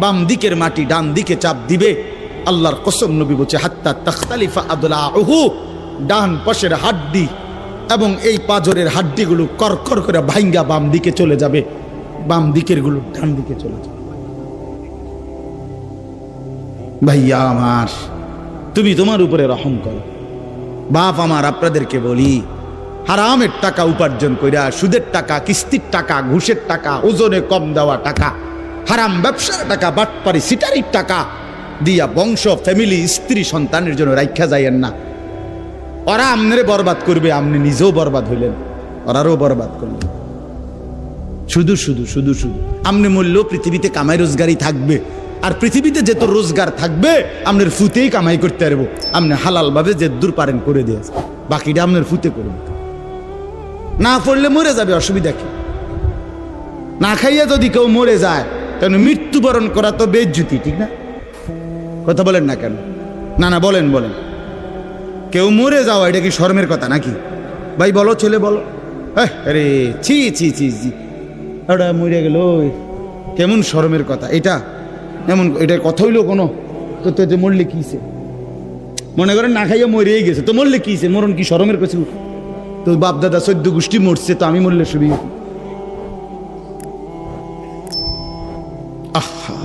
বাম দিকের মাটি ডান দিকে চাপ দিবে। আল্লাহর কসম নবী বলছে, হাত্তা তখতালিফা আদুল্লাহ ডান পাশের হাড্ডি এবং এই পাজরের হাড্ডিগুলো করকর করে ভাঙ্গা বাম দিকে চলে যাবে। বাম দিকেরগুলো ডান দিকে চলে যাবে। ভাইয়া আমার, তুমি তোমার উপরে রহম করো। বাপ আমার, আপনাদেরকে বলি, হারামের টাকা উপার্জন কইরা সুদের টাকা, কিস্তির টাকা, ঘুষের টাকা, ওজনে কম দেওয়া টাকা হারাম ব্যবসার টাকা, বাটপারি সিটারির টাকা দিয়া বংশ ফ্যামিলি স্ত্রী, সন্তানের জন্য রাইখা যাইয়েন না। ওরা আমনে বরবাদ করবে আপনি নিজেও বরবাদ হইলেন, ওরারও বরবাদ করলেন। শুধু শুধু শুধু শুধু। আমনে মূল্য পৃথিবীতে কামাই রোজগারই থাকবে। আর পৃথিবীতে যত রোজগার থাকবে আপনার ফুতেই কামাই করতে পারব। আপনি হালাল ভাবে যে দূর পারেন করে দিয়ে বাকিটা আপনার ফুতে করবে না পড়লে মরে যাবে, অসুবিধা কি? না খাইয়া যদি কেউ মরে যায় তাহলে মৃত্যুবরণ করা তো বেজ্জুতি, ঠিক না? কথা বলেন না কেন? না না, বলেন বলেন। কেউ মরে যাওয়া, এটা কি শর্মের কথা নাকি? ভাই, বলো, ছেলে, বলো। হ্যাঁ ছি ছি ছি ছি। ওটা মরে গেল কেমন শরমের কথা, এটা? এমন এটা কথা হইল কোনো? তো তো, যে মরলে কিছে মনে করেন না খাইয়া মরেই গেছে, তো মরলে কিছে মরণ কি শরমের কাছে তো বাপ দাদা সদ্য গোষ্ঠী মরছে, তো আমি মরলে সুবিধা আহা।